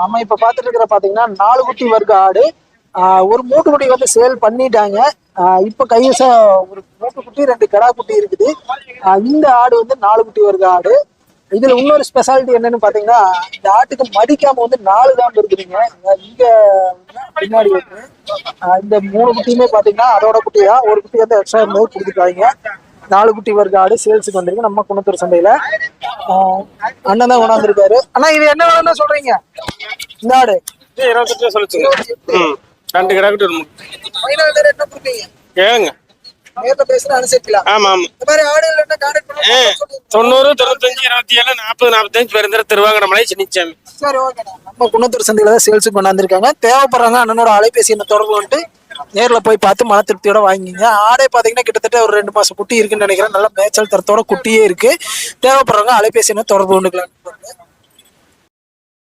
நம்ம இப்ப பாத்துட்டு இருக்கிற பாத்தீங்கன்னா நாலு குட்டி வர்க்க ஆடு. ஒரு மூட்டு குட்டி வந்து சேல் பண்ணிட்டாங்க. இப்ப கைவசம் ஒரு மூட்டு குட்டி ரெண்டு கடா குட்டி இருக்குது. இந்த ஆடு வந்து நாலு குட்டி வர்க்க ஆடு. இதுல இன்னொரு ஸ்பெஷாலிட்டி என்னன்னு பாத்தீங்கன்னா இந்த ஆட்டுக்கு மடிக்காம வந்து நாலு தான் இருக்குதுங்க இங்க பின்னாடி வந்து இந்த மூணு குட்டியுமே பாத்தீங்கன்னா அதோட குட்டி தான். ஒரு குட்டி வந்து எக்ஸ்ட்ரா இருந்தது கொடுத்துட்டாங்க நாலு குட்டி வர்க்க ஆடு சேல்ஸுக்கு வந்திருக்கு. நம்ம குணத்தூர் சந்தையில. அண்ணன் தான் கொண்டாந்துருக்காரு அண்ணா இது என்ன வேணும்னு சொல்றீங்க? இந்த ஆடு. இருபத்தெட்டு சொல்லிச்சுங்க ம் ரெண்டு கிடா குட்டி ஒரு ஃபைனல் என்ன கொடுப்பீங்க? கேளுங்க நேர்ல பேசுனா அனுசரிக்கலாம். ஆமா ஆமா. இந்த மாதிரி ஆடுகள் என்ன கான்டாக்ட் ஏ பண்ணி தொண்ணூறு தொண்ணூத்தஞ்சு இருபத்தி ஏழு நாற்பது நாற்பத்தஞ்சு பெருந்திர திருவாங்கடமலை சின்னிச்சாமி. சரி நம்ம குணத்தூர் சந்தையில தான் சேல்ஸுக்கு கொண்டாந்துருக்காங்க. தேவைப்படுறாங்க அண்ணனோட அலைபேசி என்ன தொடர்பு வந்துட்டு நேரில் போய் பார்த்து மன திருப்தியோட வாங்கிங்க. ஆடே பார்த்தீங்கன்னா கிட்டத்தட்ட ஒரு ரெண்டு மாசம் குட்டி இருக்குன்னு நினைக்கிறேன். நல்லா மேய்ச்சல் தரத்தோட குட்டியே இருக்கு. தேவைப்படுறவங்க அலைபேசி தொடர்பு கொண்டுக்கலாம்.